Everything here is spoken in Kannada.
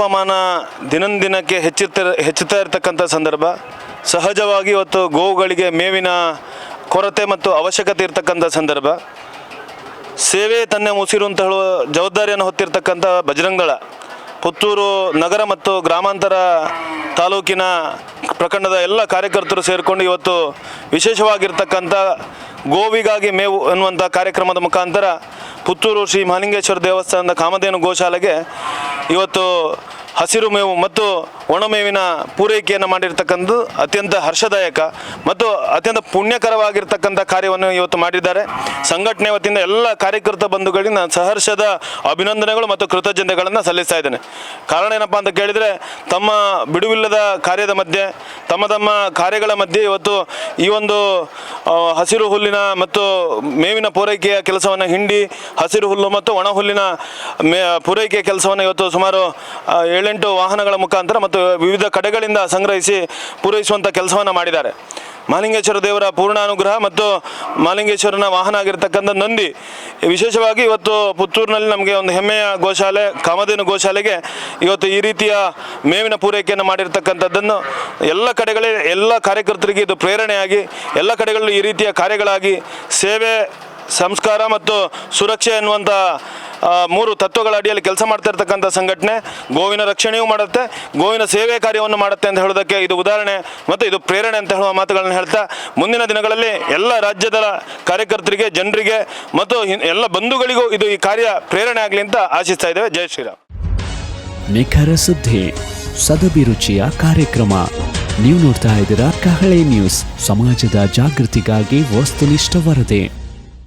ತಾಪಮಾನ ದಿನಂದಿನಕ್ಕೆ ಹೆಚ್ಚುತ್ತ ಹೆಚ್ಚುತ್ತಾ ಇರತಕ್ಕಂಥ ಸಂದರ್ಭ. ಸಹಜವಾಗಿ ಇವತ್ತು ಗೋವುಗಳಿಗೆ ಮೇವಿನ ಕೊರತೆ ಮತ್ತು ಅವಶ್ಯಕತೆ ಇರತಕ್ಕಂಥ ಸಂದರ್ಭ. ಸೇವೆ ತನ್ನ ಉಸಿರು ಅಂತ ಹೇಳುವ ಜವಾಬ್ದಾರಿಯನ್ನು ಹೊತ್ತಿರ್ತಕ್ಕಂಥ ಬಜರಂಗಳ ಪುತ್ತೂರು ನಗರ ಮತ್ತು ಗ್ರಾಮಾಂತರ ತಾಲೂಕಿನ ಪ್ರಖಂಡದ ಎಲ್ಲ ಕಾರ್ಯಕರ್ತರು ಸೇರಿಕೊಂಡು ಇವತ್ತು ವಿಶೇಷವಾಗಿರ್ತಕ್ಕಂಥ ಗೋವಿಗಾಗಿ ಮೇವು ಎನ್ನುವಂಥ ಕಾರ್ಯಕ್ರಮದ ಮುಖಾಂತರ ಪುತ್ತೂರು ಶ್ರೀ ಮಹಾಲಿಂಗೇಶ್ವರ ದೇವಸ್ಥಾನದ ಕಾಮಧೇನು ಗೋಶಾಲೆಗೆ ಇವತ್ತು ಹಸಿರು ಮೇವು ಮತ್ತು ಒಣಮೇವಿನ ಪೂರೈಕೆಯನ್ನು ಮಾಡಿರ್ತಕ್ಕಂಥದ್ದು ಅತ್ಯಂತ ಹರ್ಷದಾಯಕ ಮತ್ತು ಅತ್ಯಂತ ಪುಣ್ಯಕರವಾಗಿರ್ತಕ್ಕಂಥ ಕಾರ್ಯವನ್ನು ಇವತ್ತು ಮಾಡಿದ್ದಾರೆ. ಸಂಘಟನೆ ವತಿಯಿಂದ ಎಲ್ಲ ಕಾರ್ಯಕರ್ತ ಬಂಧುಗಳಿಗೆ ನಾನು ಸಹರ್ಷದ ಅಭಿನಂದನೆಗಳು ಮತ್ತು ಕೃತಜ್ಞತೆಗಳನ್ನು ಸಲ್ಲಿಸ್ತಾ ಇದ್ದೇನೆ. ಕಾರಣ ಏನಪ್ಪ ಅಂತ ಕೇಳಿದರೆ, ತಮ್ಮ ಬಿಡುವಿಲ್ಲದ ಕಾರ್ಯದ ಮಧ್ಯೆ, ತಮ್ಮ ತಮ್ಮ ಕಾರ್ಯಗಳ ಮಧ್ಯೆ ಇವತ್ತು ಈ ಒಂದು ಹಸಿರು ಹುಲ್ಲಿನ ಮತ್ತು ಮೇವಿನ ಪೂರೈಕೆಯ ಕೆಲಸವನ್ನು ಹಿಂಡಿ ಹಸಿರು ಹುಲ್ಲು ಮತ್ತು ಒಣ ಹುಲ್ಲಿನ ಮೇ, ಪೂರೈಕೆಯ ಕೆಲಸವನ್ನು ಇವತ್ತು ಸುಮಾರು ಏಳೆಂಟು ವಾಹನಗಳ ಮುಖಾಂತರ ಮತ್ತು ವಿವಿಧ ಕಡೆಗಳಿಂದ ಸಂಗ್ರಹಿಸಿ ಪೂರೈಸುವಂಥ ಕೆಲಸವನ್ನು ಮಾಡಿದ್ದಾರೆ. ಮಹಾಲಿಂಗೇಶ್ವರ ದೇವರ ಪೂರ್ಣ ಅನುಗ್ರಹ ಮತ್ತು ಮಹಾಲಿಂಗೇಶ್ವರನ ವಾಹನ ಆಗಿರ್ತಕ್ಕಂಥ ನಂದಿ. ವಿಶೇಷವಾಗಿ ಇವತ್ತು ಪುತ್ತೂರಿನಲ್ಲಿ ನಮಗೆ ಒಂದು ಹೆಮ್ಮೆಯ ಗೋಶಾಲೆ, ಕಾಮಧೇನು ಗೋಶಾಲೆಗೆ ಇವತ್ತು ಈ ರೀತಿಯ ಮೇವಿನ ಪೂರೈಕೆಯನ್ನು ಮಾಡಿರ್ತಕ್ಕಂಥದ್ದನ್ನು ಎಲ್ಲ ಕಡೆಗಳೇ, ಎಲ್ಲ ಕಾರ್ಯಕರ್ತರಿಗೆ ಇದು ಪ್ರೇರಣೆಯಾಗಿ, ಎಲ್ಲ ಕಡೆಗಳಲ್ಲೂ ಈ ರೀತಿಯ ಕಾರ್ಯಗಳಾಗಿ ಸೇವೆ, ಸಂಸ್ಕಾರ ಮತ್ತು ಸುರಕ್ಷೆ ಎನ್ನುವಂಥ ಮೂರು ತತ್ವಗಳ ಅಡಿಯಲ್ಲಿ ಕೆಲಸ ಮಾಡ್ತಾ ಇರ್ತಕ್ಕಂಥ ಸಂಘಟನೆ ಗೋವಿನ ರಕ್ಷಣೆಯೂ ಮಾಡುತ್ತೆ, ಗೋವಿನ ಸೇವೆ ಕಾರ್ಯವನ್ನು ಮಾಡುತ್ತೆ ಅಂತ ಹೇಳೋದಕ್ಕೆ ಇದು ಉದಾಹರಣೆ ಮತ್ತು ಇದು ಪ್ರೇರಣೆ ಅಂತ ಹೇಳುವ ಮಾತುಗಳನ್ನು ಹೇಳ್ತಾ ಮುಂದಿನ ದಿನಗಳಲ್ಲಿ ಎಲ್ಲ ರಾಜ್ಯದ ಕಾರ್ಯಕರ್ತರಿಗೆ, ಜನರಿಗೆ ಮತ್ತು ಎಲ್ಲ ಬಂಧುಗಳಿಗೂ ಇದು ಈ ಕಾರ್ಯ ಪ್ರೇರಣೆ ಆಗಲಿ ಅಂತ ಆಶಿಸ್ತಾ ಇದ್ದೇವೆ. ಜಯ ಶ್ರೀರಾಮ್. ನಿಖರ ಸುದ್ದಿ ಸದಭಿರುಚಿಯ ಕಾರ್ಯಕ್ರಮ. ನೀವು ನೋಡ್ತಾ ಇದ್ದೀರಾ ಕಹಳೆ ನ್ಯೂಸ್, ಸಮಾಜದ ಜಾಗೃತಿಗಾಗಿ ವಸ್ತುನಿಷ್ಠ ವರದಿ.